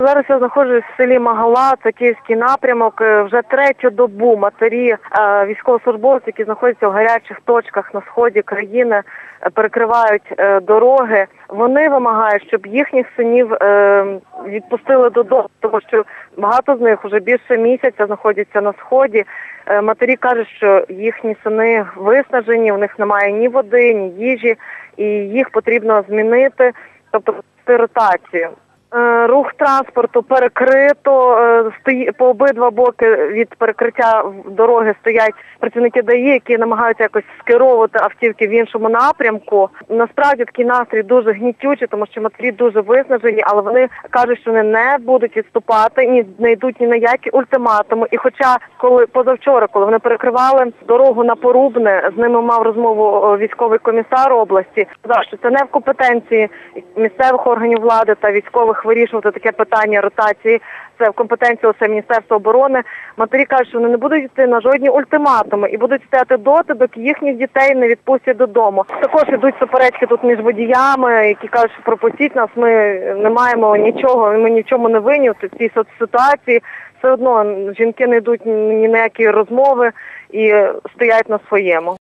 Зараз я знаходжусь в селі Магала, це київський напрямок. Е, Вже третю добу матері е, військовослужбовці, які знаходяться в гарячих точках на сході країни, е, перекривають дороги. Вони вимагають, щоб їхніх синів відпустили додому, тому що багато з них вже більше місяця знаходяться на сході. Матері кажуть, що їхні сини виснажені, у них немає ні води, ні їжі, і їх потрібно змінити, тобто ротацію. Рух транспорту перекрито, е, стої по обидва боки від перекриття дороги стоять працівники ДАІ, які намагаються якось скеровувати автівки в іншому напрямку. Насправді такий настрій дуже гнітючий, тому що матері дуже виснажені, але вони кажуть, що вони не будуть відступати, ні не йдуть ні на які ультиматуми. І хоча коли позавчора, коли вони перекривали дорогу на Порубне, з ними мав розмову військовий комісар області, сказав, що це не в компетенції місцевих органів влади та військових вирішувати таке питання ротації. Це в компетенції лише Міністерства оборони. Матері кажуть, що вони не будуть йти на жодні ультиматуми і будуть стояти доти, доки їхніх дітей не відпустять додому. Також ідуть суперечки тут між водіями, які кажуть, що пропустіть нас. Ми не маємо нічого, ми ні в чому не винні в цій ситуації. Все одно жінки не йдуть ні на які розмови і стоять на своєму.